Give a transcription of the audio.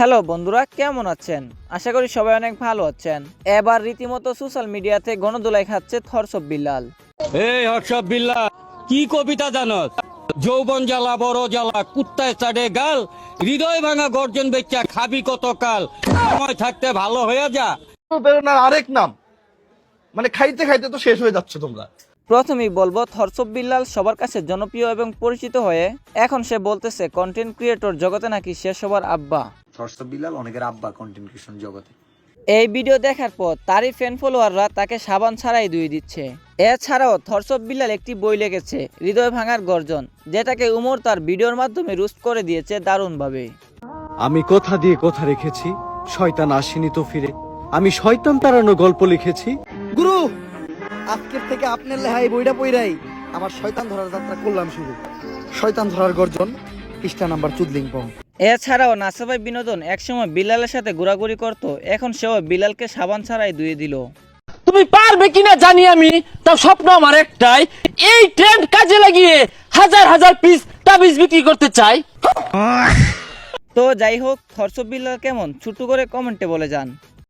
Hello বন্ধুরা কেমন আছেন? আশা করি সবাই অনেক ভালো আছেন। এবার রীতিমতো সোশ্যাল মিডিয়াতে গণদোলাই খাচ্ছে থরসব বিল্লাল। এই হর্ষব বিল্লা কি কবিতা জানস? যৌবন জ্বালা বড় জ্বালা কুত্তায় চাড়ে গাল হৃদয় ভাঙা গর্জন বেচা খাবি কত কাল? সময় থাকতে ভালো হয়ে যা। প্রেরণার আরেক নাম। মানে খাইতে খাইতে তো শেষ হয়ে যাচ্ছে তোমরা। প্রথমেই বলব থরসব বিল্লাল সবার কাছে জনপ্রিয় এবং পরিচিত হয়ে এখন সে বলতেছে কন্টেন্ট ক্রিয়েটর জগতে নাকি সে সবার আব্বা। থরসব বিলাল অনেকের আব্বা কন্টেন্ট ক্রিয়েশন জগতে। এই ভিডিও দেখার পর তারই ফ্যান ফলোয়াররা তাকে সাবান ছাড়াই ধুয়ে দিচ্ছে। এছাড়াও থরসব বিল্লাল একটি বই লিখেছে হৃদয় ভাঙার গর্জন যেটাকে উমর তার ভিডিওর মাধ্যমে রুস্ট করে দিয়েছে দারুণভাবে। আমি কথা দিয়ে কথা রেখেছি শয়তান আসেনি তো ফিরে আমি শয়তান তাড়ানো গল্প লিখেছি। গুরু আজকের থেকে আপনার লেহাই বইটা পইরাই। আমার শয়তান ধরার যাত্রা করলাম শুরু শয়তান ধরার গর্জন পৃষ্ঠা নাম্বার চুদলিং পং এছাড়াও নাসাবাই বিনোদন একসময় বিলালের সাথে ঘোরাঘুরি করত এখন সেও বিলালকে সাবান ছাড়াই ধুয়ে দিল। তুমি পারবে কিনা জানি আমি তার স্বপ্ন আমার একটাই এই ট্রেন্ড কাজে লাগিয়ে হাজার হাজার পিস তাবিজ বিক্রি করতে চাই। তো যাই হোক থরসব বিল্লাল কেমন? ছোট করে কমেন্টে বলে যান।